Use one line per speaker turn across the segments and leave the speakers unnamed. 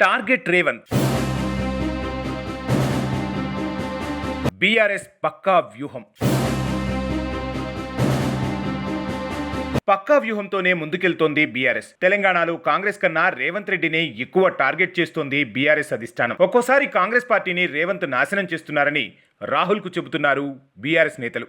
Target Revanth. BRS పక్కా వ్యూహం. పక్కా వ్యూహంతోనే ముందుకెళ్తోంది బీఆర్ఎస్. తెలంగాణలో కాంగ్రెస్ కన్నా రేవంత్ రెడ్డిని ఎక్కువ టార్గెట్ చేస్తోంది బీఆర్ఎస్ అధిష్టానం. ఒక్కోసారి కాంగ్రెస్ పార్టీని రేవంత్ నాశనం చేస్తున్నారని రాహుల్కు చెబుతున్నారు బీఆర్ఎస్ నేతలు.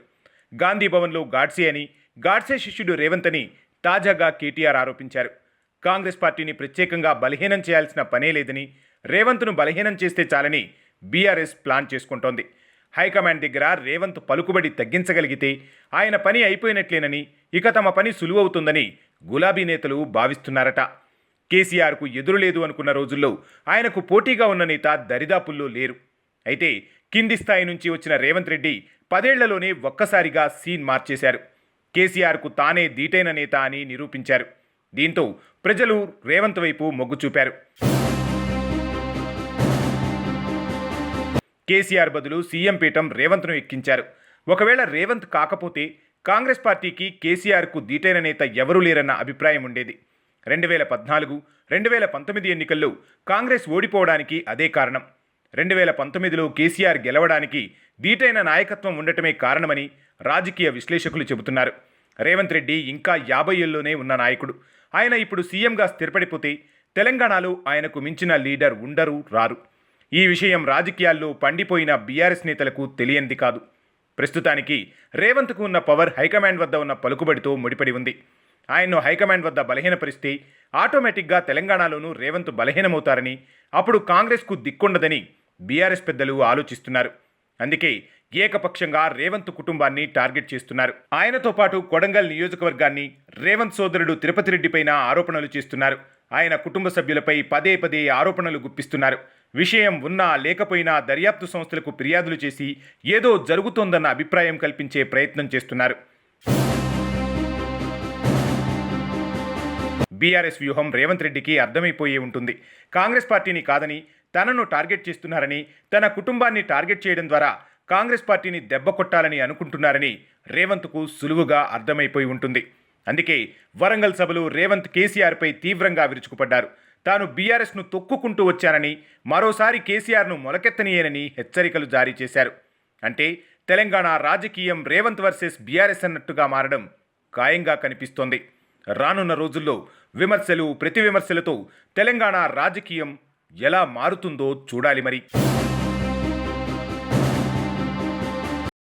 గాంధీ భవన్లో గాడ్సే అని గాడ్సే శిష్యుడు రేవంత్ అని తాజాగా కేటీఆర్ ఆరోపించారు. కాంగ్రెస్ పార్టీని ప్రత్యేకంగా బలహీనం చేయాల్సిన పనే లేదని రేవంత్ను బలహీనం చేస్తే చాలని బీఆర్ఎస్ ప్లాన్ చేసుకుంటోంది. హైకమాండ్ దగ్గర రేవంత్ పలుకుబడి తగ్గించగలిగితే ఆయన పని అయిపోయినట్లేనని ఇక తమ పని సులువవుతుందని గులాబీ నేతలు భావిస్తున్నారట. కేసీఆర్కు ఎదురులేదు అనుకున్న రోజుల్లో ఆయనకు పోటీగా ఉన్న నేత దరిదాపుల్లో లేరు. అయితే కింది స్థాయి నుంచి వచ్చిన రేవంత్ రెడ్డి పదేళ్ళలోనే ఒక్కసారిగా సీన్ మార్చేశారు. కేసీఆర్కు తానే దీటైన నేత అని నిరూపించారు. దీంతో ప్రజలు రేవంత్ వైపు మొగ్గు చూపారు. కేసీఆర్ బదులు సీఎం పీఠం రేవంత్ను ఎక్కించారు. ఒకవేళ రేవంత్ కాకపోతే కాంగ్రెస్ పార్టీకి కేసీఆర్కు దీటైన నేత ఎవరూ లేరన్న అభిప్రాయం ఉండేది. రెండు వేల పద్నాలుగు రెండు వేల పంతొమ్మిది ఎన్నికల్లో కాంగ్రెస్ ఓడిపోవడానికి అదే కారణం. రెండు వేల పంతొమ్మిదిలో కేసీఆర్ గెలవడానికి దీటైన నాయకత్వం ఉండటమే కారణమని రాజకీయ విశ్లేషకులు చెబుతున్నారు. రేవంత్ రెడ్డి ఇంకా యాభై ఏళ్ళలోనే ఉన్న నాయకుడు. ఆయన ఇప్పుడు సీఎంగా స్థిరపడిపోతే తెలంగాణలో ఆయనకు మించిన లీడర్ ఉండరు రారు. ఈ విషయం రాజకీయాల్లో పండిపోయిన బీఆర్ఎస్ నేతలకు తెలియంది కాదు. ప్రస్తుతానికి రేవంత్కు ఉన్న పవర్ హైకమాండ్ వద్ద ఉన్న పలుకుబడితో ముడిపడి ఉంది. ఆయన్ను హైకమాండ్ వద్ద బలహీనపరిస్తే ఆటోమేటిక్గా తెలంగాణలోనూ రేవంత్ బలహీనమవుతారని అప్పుడు కాంగ్రెస్కు దిక్కుండదని బీఆర్ఎస్ పెద్దలు ఆలోచిస్తున్నారు. అందుకే ఏకపక్షంగా రేవంత్ కుటుంబాన్ని టార్గెట్ చేస్తున్నారు. ఆయనతో పాటు కొడంగల్ నియోజకవర్గాన్ని రేవంత్ సోదరుడు తిరుపతి రెడ్డిపైన ఆరోపణలు చేస్తున్నారు. ఆయన కుటుంబ సభ్యులపై పదే పదే ఆరోపణలు గుప్పిస్తున్నారు. విషయం ఉన్నా లేకపోయినా దర్యాప్తు సంస్థలకు ఫిర్యాదులు చేసి ఏదో జరుగుతోందన్న అభిప్రాయం కల్పించే ప్రయత్నం చేస్తున్నారు. బీఆర్ఎస్ వ్యూహం రేవంత్ రెడ్డికి అర్థమైపోయే ఉంటుంది. కాంగ్రెస్ పార్టీని కాదని తనను టార్గెట్ చేస్తున్నారని తన కుటుంబాన్ని టార్గెట్ చేయడం ద్వారా కాంగ్రెస్ పార్టీని దెబ్బ కొట్టాలని అనుకుంటున్నారని రేవంత్కు సులువుగా అర్థమైపోయి ఉంటుంది. అందుకే వరంగల్ సభలో రేవంత్ కేసీఆర్పై తీవ్రంగా విరుచుకుపడ్డారు. తాను బీఆర్ఎస్ను తొక్కుకుంటూ వచ్చానని మరోసారి కేసీఆర్ను మొలకెత్తనీయనని హెచ్చరికలు జారీ చేశారు. అంటే తెలంగాణ రాజకీయం రేవంత్ వర్సెస్ బీఆర్ఎస్ అన్నట్టుగా మారడం ఖాయంగా కనిపిస్తోంది. రానున్న రోజుల్లో విమర్శలు ప్రతి విమర్శలతో తెలంగాణ రాజకీయం ఎలా మారుతుందో చూడాలి మరి.